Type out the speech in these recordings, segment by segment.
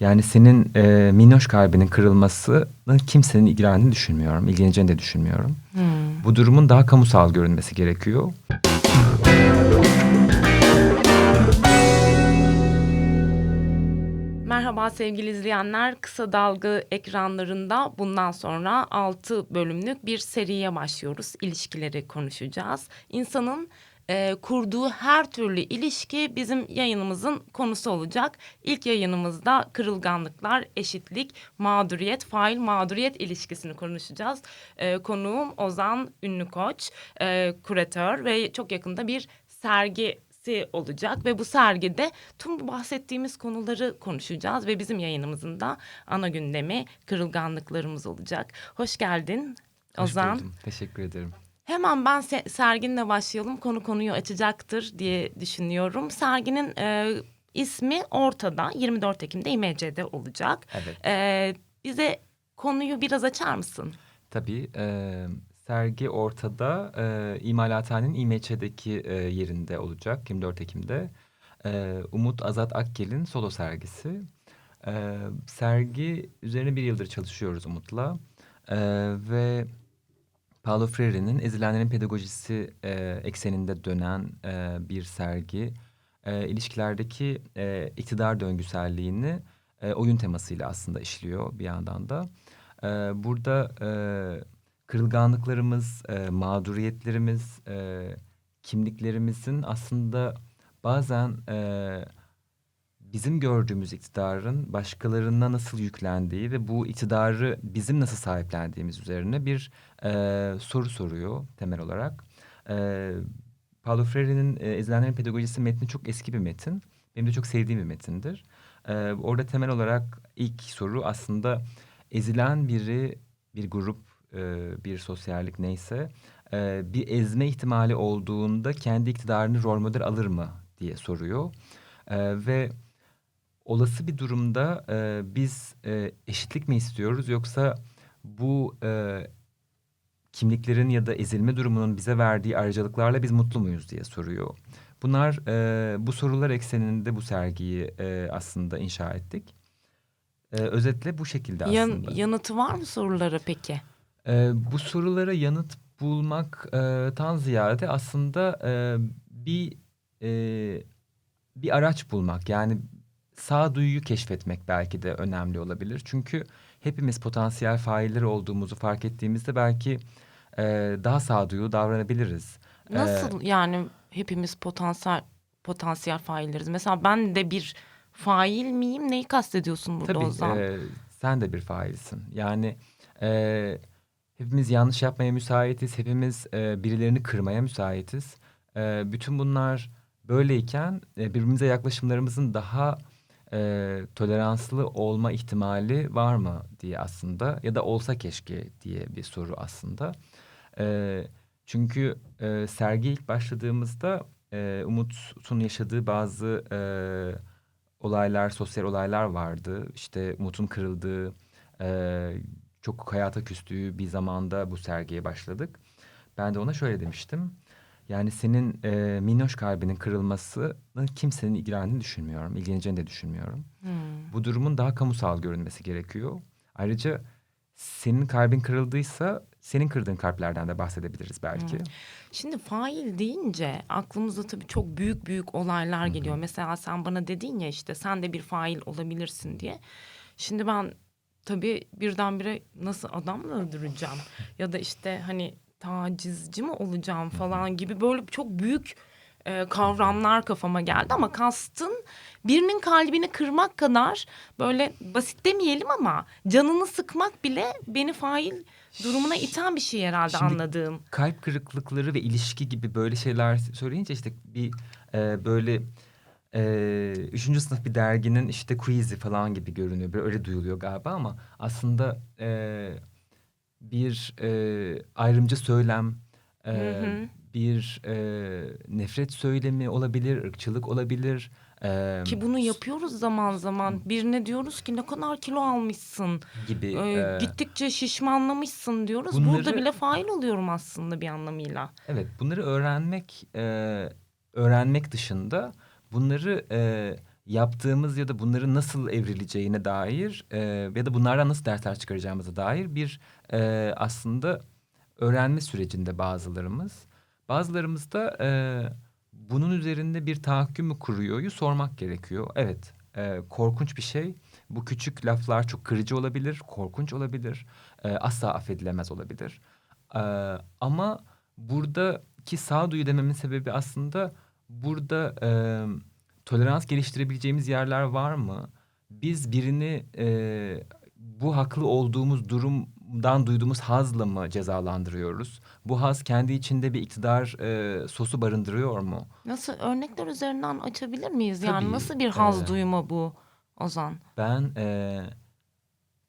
Yani senin e, minnoş kalbinin kırılmasını kimsenin ilgilendiğini düşünmüyorum. İlgileneceğini de düşünmüyorum. Hmm. Bu durumun daha kamusal görünmesi gerekiyor. Merhaba sevgili izleyenler. Kısa Dalga ekranlarında bundan sonra 6 bölümlük bir seriye başlıyoruz. İlişkileri konuşacağız. İnsanın e, kurduğu her türlü ilişki bizim yayınımızın konusu olacak. İlk yayınımızda kırılganlıklar, eşitlik, mağduriyet, fail mağduriyet ilişkisini konuşacağız. E, konuğum Ozan Ünlükoç, e, kuratör ve çok yakında bir sergi olacak ve bu sergide tüm bu bahsettiğimiz konuları konuşacağız ve bizim yayınımızın da ana gündemi kırılganlıklarımız olacak. Hoş geldin Ozan. Hoş buldum. Teşekkür ederim. Hemen ben se- serginle başlayalım. Konu konuyu açacaktır diye düşünüyorum. Serginin e, ismi ortada. 24 Ekim'de İMC'de olacak. Evet. E, bize konuyu biraz açar mısın? Tabii. E, sergi ortada. E, İmalathane'nin İMÇ'deki e, yerinde olacak 24 Ekim'de. E, Umut Azat Akgel'in solo sergisi. E, sergi üzerine bir yıldır çalışıyoruz Umut'la. E, ve Paulo Freire'nin Ezilenlerin Pedagojisi e, ekseninde dönen e, bir sergi. E, ilişkilerdeki e, iktidar döngüselliğini e, oyun temasıyla aslında işliyor bir yandan da. E, burada e, kırılganlıklarımız, e, mağduriyetlerimiz, e, kimliklerimizin aslında bazen e, bizim gördüğümüz iktidarın başkalarına nasıl yüklendiği ve bu iktidarı bizim nasıl sahiplendiğimiz üzerine bir e, soru soruyor temel olarak. E, Paulo Freire'nin e, Ezilenlerin Pedagojisi metni çok eski bir metin. Benim de çok sevdiğim bir metindir. E, orada temel olarak ilk soru aslında ezilen biri, bir grup, e, bir sosyallik neyse... E, bir ezme ihtimali olduğunda kendi iktidarını rol model alır mı diye soruyor. E, ve olası bir durumda e, biz e, eşitlik mi istiyoruz yoksa bu e, kimliklerin ya da ezilme durumunun bize verdiği ayrıcalıklarla biz mutlu muyuz diye soruyor. Bunlar e, bu sorular ekseninde bu sergiyi e, aslında inşa ettik. E, özetle bu şekilde Yan, aslında. yanıtı var mı sorulara peki? E, bu sorulara yanıt bulmak e, tan ziyade aslında e, bir e, bir araç bulmak yani sağduyuyu keşfetmek belki de önemli olabilir. Çünkü hepimiz potansiyel failleri olduğumuzu fark ettiğimizde belki e, daha sağduyu davranabiliriz. E, Nasıl yani hepimiz potansiyel potansiyel failleriz? Mesela ben de bir fail miyim? Neyi kastediyorsun burada Tabii Ozan? e, sen de bir failsin. Yani e, hepimiz yanlış yapmaya müsaitiz. Hepimiz e, birilerini kırmaya müsaitiz. E, bütün bunlar böyleyken e, birbirimize yaklaşımlarımızın daha e, toleranslı olma ihtimali var mı diye aslında ya da olsa keşke diye bir soru aslında. E, çünkü e, sergi ilk başladığımızda e, Umut'un yaşadığı bazı e, olaylar, sosyal olaylar vardı. İşte Umut'un kırıldığı, e, çok hayata küstüğü bir zamanda bu sergiye başladık. Ben de ona şöyle demiştim. Yani senin e, minnoş kalbinin kırılmasını kimsenin ilgilendiğini düşünmüyorum. İlgileneceğini de düşünmüyorum. Hmm. Bu durumun daha kamusal görünmesi gerekiyor. Ayrıca senin kalbin kırıldıysa senin kırdığın kalplerden de bahsedebiliriz belki. Hmm. Şimdi fail deyince aklımıza tabii çok büyük büyük olaylar geliyor. Mesela sen bana dedin ya işte sen de bir fail olabilirsin diye. Şimdi ben tabii birdenbire nasıl adam mı öldüreceğim? ya da işte hani tacizci mi olacağım falan gibi böyle çok büyük e, kavramlar kafama geldi ama kastın birinin kalbini kırmak kadar böyle basit demeyelim ama canını sıkmak bile beni fail durumuna iten bir şey herhalde Şimdi- anladığım. kalp kırıklıkları ve ilişki gibi böyle şeyler söyleyince işte bir e, böyle e, üçüncü sınıf bir derginin işte quiz'i falan gibi görünüyor. Böyle öyle duyuluyor galiba ama aslında e, bir e, ayrımcı söylem, e, Hı hı. bir e, nefret söylemi olabilir, ırkçılık olabilir. E, Ki bunu yapıyoruz zaman zaman. Birine diyoruz ki ne kadar kilo almışsın. gibi. Ee, e, gittikçe şişmanlamışsın diyoruz. bunları- Burada bile fail oluyorum aslında bir anlamıyla. Evet, bunları öğrenmek e, öğrenmek dışında bunları e, yaptığımız ya da bunların nasıl evrileceğine dair e, ya da bunlardan nasıl dersler çıkaracağımıza dair bir e, aslında öğrenme sürecinde bazılarımız. Bazılarımız da e, bunun üzerinde bir tahakküm mü kuruyor'yu sormak gerekiyor. Evet, e, korkunç bir şey. Bu küçük laflar çok kırıcı olabilir, korkunç olabilir, e, asla affedilemez olabilir. E, ama buradaki sağduyu dememin sebebi aslında burada e, tolerans geliştirebileceğimiz yerler var mı? Biz birini e, bu haklı olduğumuz durumdan duyduğumuz hazla mı cezalandırıyoruz? Bu haz kendi içinde bir iktidar e, sosu barındırıyor mu? Nasıl örnekler üzerinden açabilir miyiz? Yani Tabii, nasıl bir haz e, duyma bu Ozan? Ben e,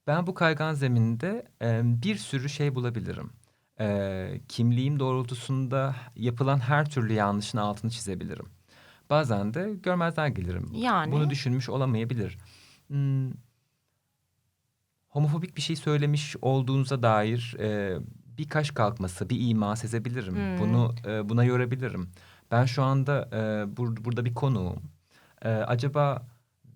ben bu kaygan zeminde e, bir sürü şey bulabilirim. E, kimliğim doğrultusunda yapılan her türlü yanlışın altını çizebilirim. Bazen de görmezden gelirim. Yani? Bunu düşünmüş olamayabilir. Hmm, homofobik bir şey söylemiş olduğunuza dair e, bir kaş kalkması, bir ima sezebilirim. Hmm. Bunu e, buna yorabilirim. Ben şu anda e, bur- burada bir konuğum. E, acaba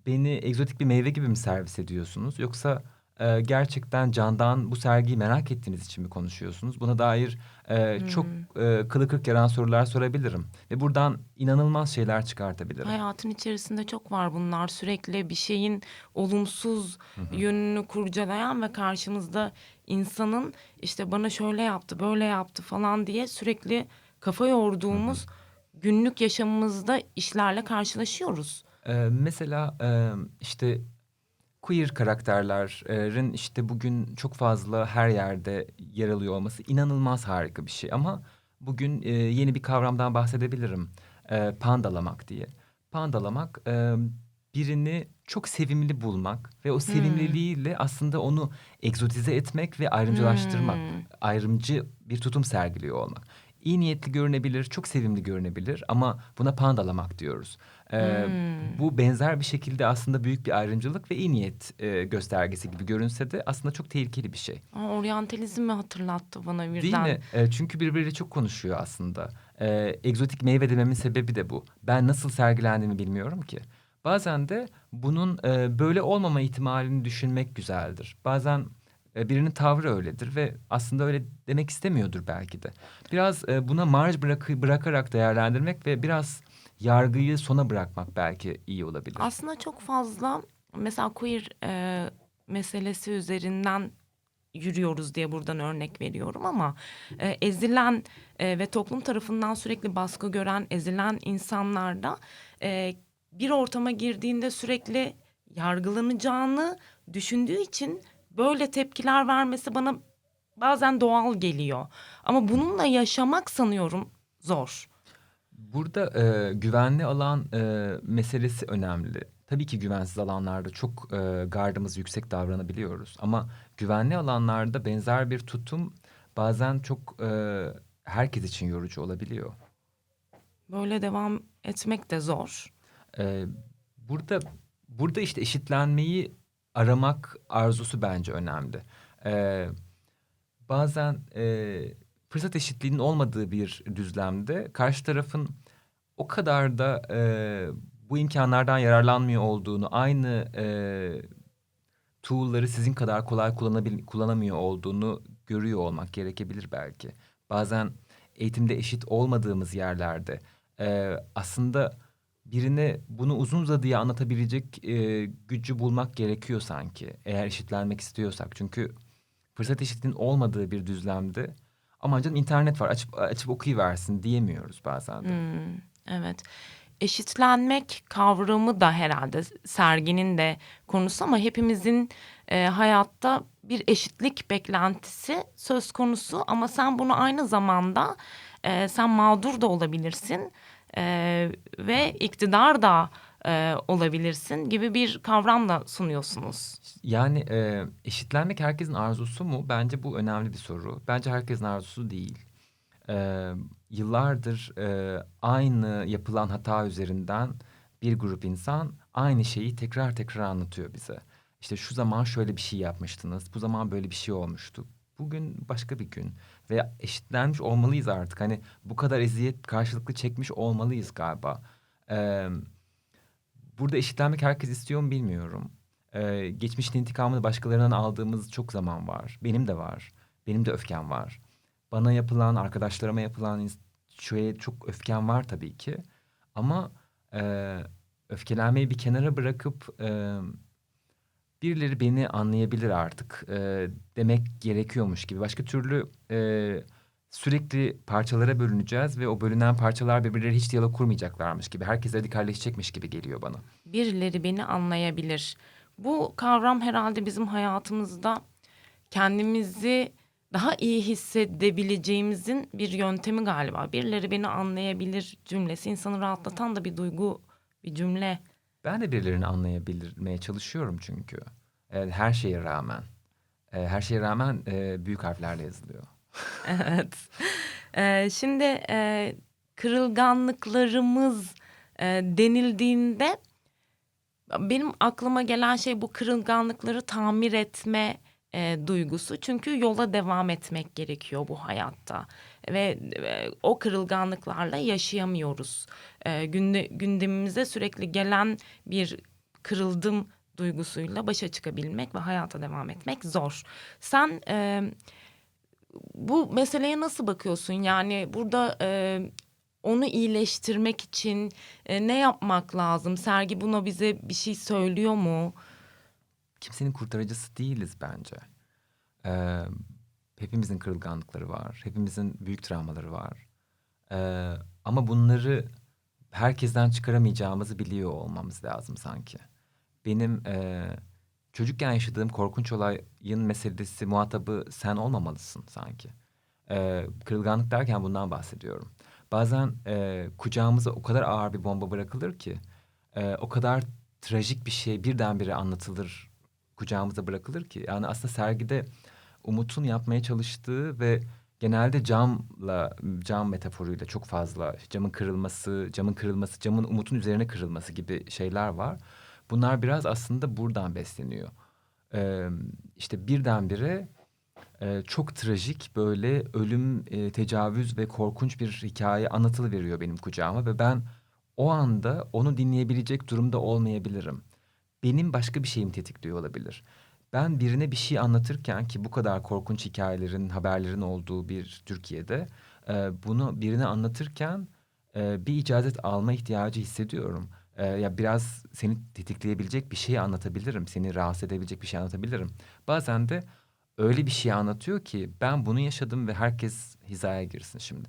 beni egzotik bir meyve gibi mi servis ediyorsunuz? Yoksa e, gerçekten candan bu sergiyi merak ettiğiniz için mi konuşuyorsunuz? Buna dair e, çok e, kılı kırk yaran sorular sorabilirim. Ve buradan inanılmaz şeyler çıkartabilirim. Hayatın içerisinde çok var bunlar. Sürekli bir şeyin olumsuz yönünü kurcalayan ve karşımızda insanın işte bana şöyle yaptı, böyle yaptı falan diye sürekli kafa yorduğumuz günlük yaşamımızda işlerle karşılaşıyoruz. Ee, mesela e, işte queer karakterlerin işte bugün çok fazla her yerde yer alıyor olması inanılmaz harika bir şey. Ama bugün e, yeni bir kavramdan bahsedebilirim. E, pandalamak diye. Pandalamak e, birini çok sevimli bulmak ve o sevimliliğiyle aslında onu egzotize etmek ve ayrımcılaştırmak. Hmm. Ayrımcı bir tutum sergiliyor olmak. İyi niyetli görünebilir, çok sevimli görünebilir ama buna pandalamak diyoruz. Ee, Hmm. Bu benzer bir şekilde aslında büyük bir ayrımcılık ve iyi niyet e, göstergesi gibi görünse de aslında çok tehlikeli bir şey. Aa, oryantalizmi hatırlattı bana birden. Değil mi? E, çünkü birbiriyle çok konuşuyor aslında. E, egzotik meyve dememin sebebi de bu. Ben nasıl sergilendiğimi bilmiyorum ki. Bazen de bunun e, böyle olmama ihtimalini düşünmek güzeldir. Bazen e, birinin tavrı öyledir ve aslında öyle demek istemiyordur belki de. Biraz e, buna marj bırakı, bırakarak değerlendirmek ve biraz yargıyı sona bırakmak belki iyi olabilir. Aslında çok fazla mesela queer e, meselesi üzerinden yürüyoruz diye buradan örnek veriyorum ama e, ezilen e, ve toplum tarafından sürekli baskı gören ezilen insanlarda e, bir ortama girdiğinde sürekli yargılanacağını düşündüğü için böyle tepkiler vermesi bana bazen doğal geliyor. Ama bununla yaşamak sanıyorum zor. Burada e, güvenli alan e, meselesi önemli. Tabii ki güvensiz alanlarda çok e, gardımız yüksek davranabiliyoruz. Ama güvenli alanlarda benzer bir tutum bazen çok e, herkes için yorucu olabiliyor. Böyle devam etmek de zor. E, burada burada işte eşitlenmeyi aramak arzusu bence önemli. E, bazen e, fırsat eşitliğinin olmadığı bir düzlemde karşı tarafın o kadar da e, bu imkanlardan yararlanmıyor olduğunu, aynı e, tool'ları sizin kadar kolay kullanabil kullanamıyor olduğunu görüyor olmak gerekebilir belki. Bazen eğitimde eşit olmadığımız yerlerde e, aslında birine bunu uzun uzadıya anlatabilecek e, gücü bulmak gerekiyor sanki. Eğer eşitlenmek istiyorsak. Çünkü fırsat eşitliğinin olmadığı bir düzlemde ama canım internet var açıp açıp okuyuversin diyemiyoruz bazen de. Hmm, evet. Eşitlenmek kavramı da herhalde serginin de konusu ama hepimizin e, hayatta bir eşitlik beklentisi söz konusu ama sen bunu aynı zamanda e, sen mağdur da olabilirsin e, ve iktidar da e, olabilirsin gibi bir kavramla sunuyorsunuz. Yani e, eşitlenmek herkesin arzusu mu? Bence bu önemli bir soru. Bence herkesin arzusu değil. E, yıllardır e, aynı yapılan hata üzerinden bir grup insan aynı şeyi tekrar tekrar anlatıyor bize. İşte şu zaman şöyle bir şey yapmıştınız, bu zaman böyle bir şey olmuştu. Bugün başka bir gün ve eşitlenmiş olmalıyız artık. Hani bu kadar eziyet karşılıklı çekmiş olmalıyız galiba. Eee burada eşitlenmek herkes istiyor mu bilmiyorum. Ee, geçmişin intikamını başkalarından aldığımız çok zaman var. Benim de var. Benim de öfkem var. Bana yapılan, arkadaşlarıma yapılan şeye çok öfkem var tabii ki. Ama e, öfkelenmeyi bir kenara bırakıp e, birileri beni anlayabilir artık e, demek gerekiyormuş gibi. Başka türlü e, sürekli parçalara bölüneceğiz ve o bölünen parçalar birbirleri hiç diyalog kurmayacaklarmış gibi. Herkes radikalleşecekmiş gibi geliyor bana. Birileri beni anlayabilir. Bu kavram herhalde bizim hayatımızda kendimizi daha iyi hissedebileceğimizin bir yöntemi galiba. Birileri beni anlayabilir cümlesi insanı rahatlatan da bir duygu, bir cümle. Ben de birilerini anlayabilmeye çalışıyorum çünkü. E, her şeye rağmen. E, her şeye rağmen e, büyük harflerle yazılıyor. Evet. Ee, şimdi e, kırılganlıklarımız e, denildiğinde benim aklıma gelen şey bu kırılganlıkları tamir etme e, duygusu. Çünkü yola devam etmek gerekiyor bu hayatta ve e, o kırılganlıklarla yaşayamıyoruz. E, günde, gündemimize sürekli gelen bir kırıldım duygusuyla başa çıkabilmek ve hayata devam etmek zor. Sen e, bu meseleye nasıl bakıyorsun? Yani burada e, onu iyileştirmek için e, ne yapmak lazım? Sergi buna bize bir şey söylüyor mu? Kimsenin kurtarıcısı değiliz bence. E, hepimizin kırılganlıkları var. Hepimizin büyük travmaları var. E, ama bunları herkesten çıkaramayacağımızı biliyor olmamız lazım sanki. Benim e, çocukken yaşadığım korkunç olayın meselesi muhatabı sen olmamalısın sanki. E, kırılganlık derken bundan bahsediyorum. Bazen e, kucağımıza o kadar ağır bir bomba bırakılır ki, e, o kadar trajik bir şey birdenbire anlatılır, kucağımıza bırakılır ki. Yani aslında sergide Umut'un yapmaya çalıştığı ve genelde camla, cam metaforuyla çok fazla camın kırılması, camın kırılması, camın Umut'un üzerine kırılması gibi şeyler var. Bunlar biraz aslında buradan besleniyor. Ee, işte birdenbire e, çok trajik böyle ölüm, e, tecavüz ve korkunç bir hikaye anlatılıveriyor benim kucağıma ve ben o anda onu dinleyebilecek durumda olmayabilirim. Benim başka bir şeyim tetikliyor olabilir. Ben birine bir şey anlatırken ki bu kadar korkunç hikayelerin, haberlerin olduğu bir Türkiye'de e, bunu birine anlatırken e, bir icazet alma ihtiyacı hissediyorum. E, ya biraz seni tetikleyebilecek bir şey anlatabilirim, seni rahatsız edebilecek bir şey anlatabilirim. Bazen de öyle bir şey anlatıyor ki ben bunu yaşadım ve herkes hizaya girsin şimdi.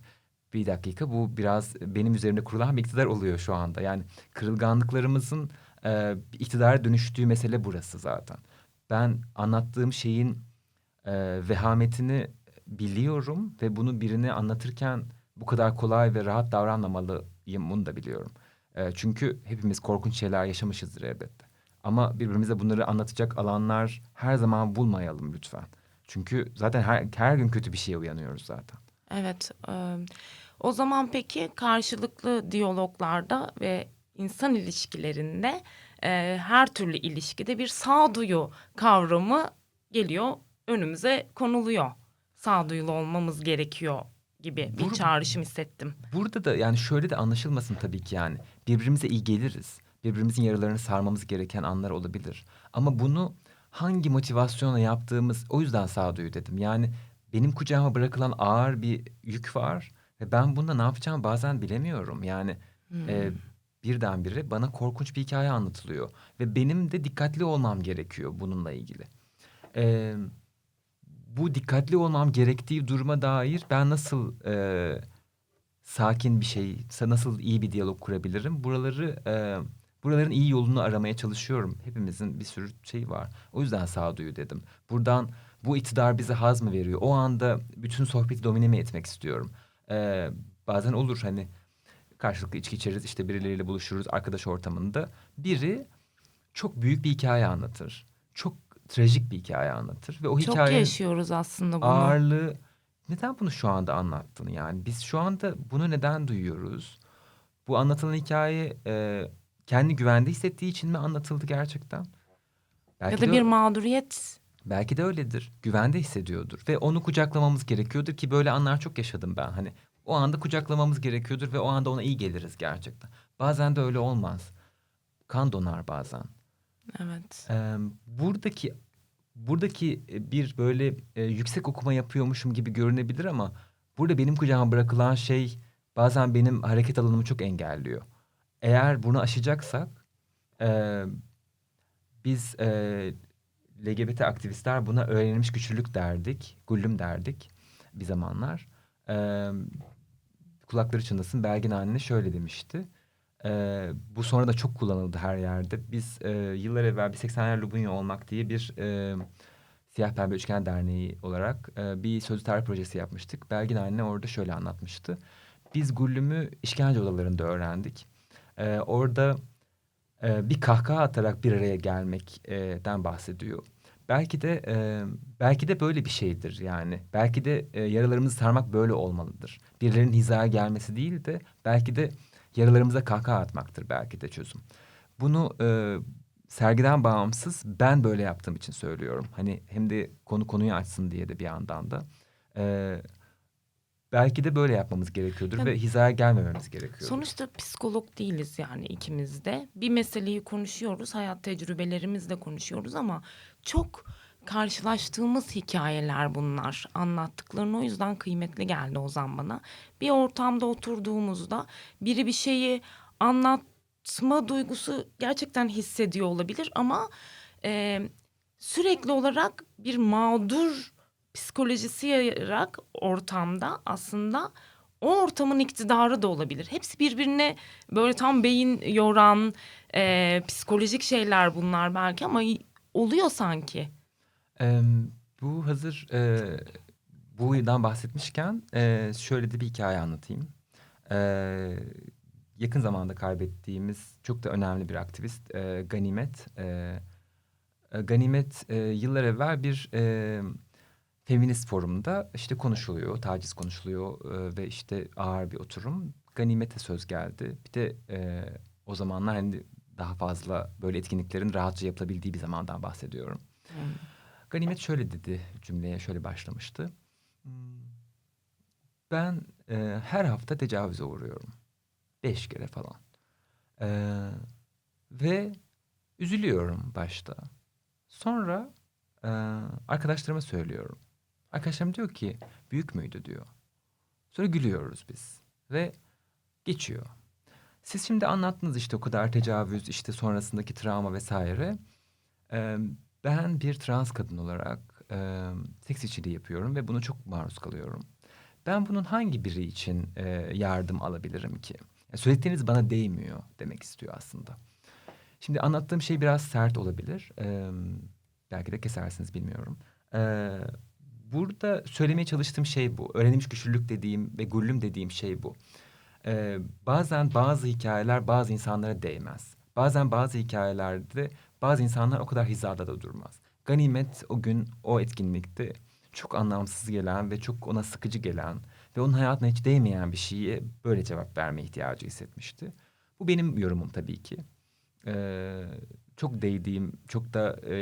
Bir dakika bu biraz benim üzerine kurulan bir iktidar oluyor şu anda. Yani kırılganlıklarımızın e, iktidara dönüştüğü mesele burası zaten. Ben anlattığım şeyin e, vehametini biliyorum ve bunu birine anlatırken bu kadar kolay ve rahat davranmamalıyım bunu da biliyorum. E, çünkü hepimiz korkunç şeyler yaşamışızdır elbette. Ama birbirimize bunları anlatacak alanlar her zaman bulmayalım lütfen. Çünkü zaten her, her gün kötü bir şeye uyanıyoruz zaten. Evet. e, o zaman peki karşılıklı diyaloglarda ve insan ilişkilerinde e, her türlü ilişkide bir sağduyu kavramı geliyor önümüze konuluyor. Sağduyulu olmamız gerekiyor gibi bir Burada- çağrışım hissettim. Burada da yani şöyle de anlaşılmasın tabii ki yani. Birbirimize iyi geliriz. Birbirimizin yaralarını sarmamız gereken anlar olabilir. Ama bunu hangi motivasyonla yaptığımız o yüzden sağduyu dedim. Yani benim kucağıma bırakılan ağır bir yük var ve ben bunda ne yapacağımı bazen bilemiyorum. Yani e, birdenbire bana korkunç bir hikaye anlatılıyor ve benim de dikkatli olmam gerekiyor bununla ilgili. E, bu dikkatli olmam gerektiği duruma dair ben nasıl e, sakin bir şey, nasıl iyi bir diyalog kurabilirim? Buraları, e, buraların iyi yolunu aramaya çalışıyorum. Hepimizin bir sürü şey var. O yüzden sağduyu dedim. Buradan bu iktidar bize haz mı veriyor? O anda bütün sohbeti domine mi etmek istiyorum? E, bazen olur hani karşılıklı içki içeriz, işte birileriyle buluşuruz arkadaş ortamında. Biri çok büyük bir hikaye anlatır. Çok trajik bir hikaye anlatır ve o Çok hikaye yaşıyoruz aslında bunu. ağırlığı neden bunu şu anda anlattın? Yani biz şu anda bunu neden duyuyoruz? Bu anlatılan hikaye e, kendi güvende hissettiği için mi anlatıldı gerçekten? Belki ya da de, bir mağduriyet. belki de öyledir. Güvende hissediyordur ve onu kucaklamamız gerekiyordur ki böyle anlar çok yaşadım ben. Hani o anda kucaklamamız gerekiyordur ve o anda ona iyi geliriz gerçekten. Bazen de öyle olmaz. Kan donar bazen. Evet. Ee, buradaki buradaki e, bir böyle e, yüksek okuma yapıyormuşum gibi görünebilir ama burada benim kucağıma bırakılan şey bazen benim hareket alanımı çok engelliyor. Eğer bunu aşacaksak e, biz e, LGBT aktivistler buna öğrenilmiş güçlülük derdik, gullüm derdik bir zamanlar. E, kulakları çınlasın Belgin anne şöyle demişti. Ee, bu sonra da çok kullanıldı her yerde. Biz e, yıllar evvel bir 80'ler Lubunya olmak diye bir e, Siyah Pembe Üçgen Derneği olarak e, bir sözlü tarih projesi yapmıştık. Belgin anne orada şöyle anlatmıştı. Biz Güllüm'ü işkence odalarında öğrendik. E, orada e, bir kahkaha atarak bir araya gelmekten bahsediyor. Belki de e, belki de böyle bir şeydir yani. Belki de e, yaralarımızı sarmak böyle olmalıdır. Birilerinin hizaya gelmesi değil de belki de yaralarımıza kahkaha atmaktır belki de çözüm. Bunu e, sergiden bağımsız ben böyle yaptığım için söylüyorum. Hani hem de konu konuyu açsın diye de bir yandan da. E, belki de böyle yapmamız gerekiyordur Yani- ve hizaya gelmememiz gerekiyordur. Sonuçta psikolog değiliz yani ikimiz de. Bir meseleyi konuşuyoruz, hayat tecrübelerimizle konuşuyoruz ama çok karşılaştığımız hikayeler bunlar. Anlattıkların o yüzden kıymetli geldi Ozan bana. Bir ortamda oturduğumuzda biri bir şeyi anlatma duygusu gerçekten hissediyor olabilir ama e, sürekli olarak bir mağdur psikolojisi yayarak ortamda aslında o ortamın iktidarı da olabilir. Hepsi birbirine böyle tam beyin yoran e, psikolojik şeyler bunlar belki ama oluyor sanki. Ee, bu hazır e, bu'dan bahsetmişken e, şöyle de bir hikaye anlatayım. Ee, yakın zamanda kaybettiğimiz çok da önemli bir aktivist e, Ganimet. E, e, Ganimet e, yıllar evvel bir e, feminist forumda işte konuşuluyor, taciz konuşuluyor e, ve işte ağır bir oturum. Ganimet'e söz geldi. Bir de e, o zamanlar hani daha fazla böyle etkinliklerin rahatça yapılabildiği bir zamandan bahsediyorum. Ganimet şöyle dedi cümleye şöyle başlamıştı. Ben e, her hafta tecavüze uğruyorum. Beş kere falan. E, ve üzülüyorum başta. Sonra e, arkadaşlarıma söylüyorum. Arkadaşlarım diyor ki büyük müydü diyor. Sonra gülüyoruz biz ve geçiyor. Siz şimdi anlattınız işte o kadar tecavüz işte sonrasındaki travma vesaire. E, ben bir trans kadın olarak e, seks işçiliği yapıyorum ve bunu çok maruz kalıyorum. Ben bunun hangi biri için e, yardım alabilirim ki? Ya söyledikleriniz bana değmiyor demek istiyor aslında. Şimdi anlattığım şey biraz sert olabilir. E, belki de kesersiniz bilmiyorum. E, burada söylemeye çalıştığım şey bu. Öğrenilmiş güçlülük dediğim ve gullüm dediğim şey bu. E, bazen bazı hikayeler bazı insanlara değmez. Bazen bazı hikayelerde bazı insanlar o kadar hizada da durmaz. Ganimet o gün o etkinlikte çok anlamsız gelen ve çok ona sıkıcı gelen ve onun hayatına hiç değmeyen bir şeye böyle cevap verme ihtiyacı hissetmişti. Bu benim yorumum tabii ki. Ee, çok değdiğim, çok da e,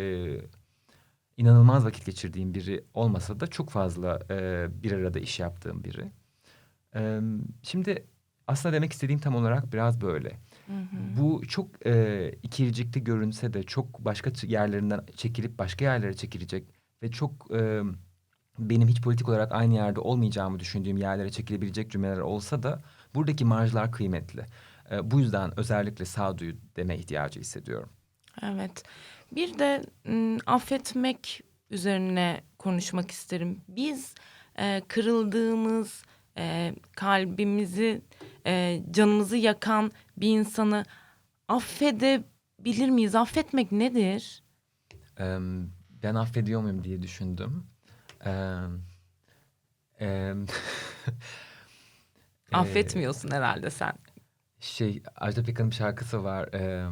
inanılmaz vakit geçirdiğim biri olmasa da çok fazla e, bir arada iş yaptığım biri. Ee, şimdi aslında demek istediğim tam olarak biraz böyle. Hı hı. Bu çok e, ikircikli görünse de çok başka yerlerinden çekilip başka yerlere çekilecek ve çok e, benim hiç politik olarak aynı yerde olmayacağımı düşündüğüm yerlere çekilebilecek cümleler olsa da buradaki marjlar kıymetli. E, bu yüzden özellikle sağduyu deme ihtiyacı hissediyorum. Evet. Bir de m, affetmek üzerine konuşmak isterim. Biz e, kırıldığımız, e, kalbimizi, e, canımızı yakan bir insanı affedebilir miyiz? Affetmek nedir? E, ben affediyor muyum diye düşündüm. E, e, Affetmiyorsun herhalde sen. Şey Ajda Pekkan'ın bir şarkısı var. E,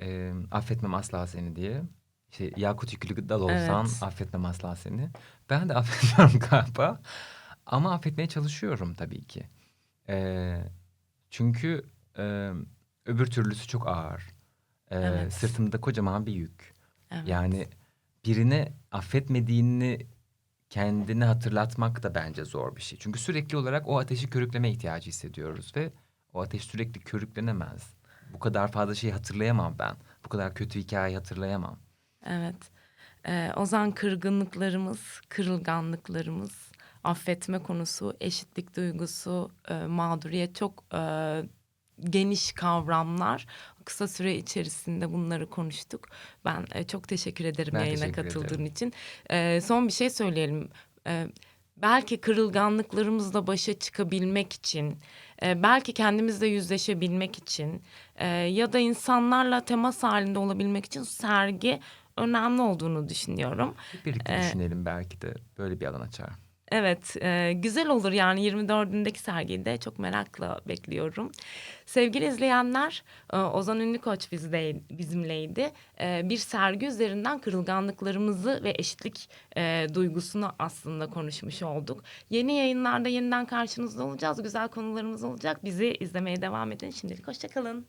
e, affetmem asla seni diye. İşte Yakut yüklü dal olsan Evet. affetmem asla seni. Ben de affetmiyorum galiba. Ama affetmeye çalışıyorum tabii ki. E, çünkü e, öbür türlüsü çok ağır. E, Evet. Sırtımda kocaman bir yük. Evet. Yani birine affetmediğini kendine hatırlatmak da bence zor bir şey. Çünkü sürekli olarak o ateşi körükleme ihtiyacı hissediyoruz ve o ateş sürekli körüklenemez. Bu kadar fazla şey hatırlayamam ben. Bu kadar kötü hikaye hatırlayamam. Evet. Ee, Ozan kırgınlıklarımız, kırılganlıklarımız, affetme konusu, eşitlik duygusu, e, mağduriyet çok e, geniş kavramlar. Kısa süre içerisinde bunları konuştuk. Ben e, çok teşekkür ederim Ben yayına teşekkür katıldığın ederim. için. E, son bir şey söyleyelim. E, belki kırılganlıklarımızla başa çıkabilmek için, e, belki kendimizle yüzleşebilmek için e, ya da insanlarla temas halinde olabilmek için sergi önemli olduğunu düşünüyorum. Birlikte Ee, düşünelim belki de böyle bir alan açar. Evet e, güzel olur yani 24'ündeki sergiyi de çok merakla bekliyorum. Sevgili izleyenler e, Ozan Ünlükoç bizde, bizimleydi. E, bir sergi üzerinden kırılganlıklarımızı ve eşitlik e, duygusunu aslında konuşmuş olduk. Yeni yayınlarda yeniden karşınızda olacağız. Güzel konularımız olacak. Bizi izlemeye devam edin. Şimdilik hoşçakalın.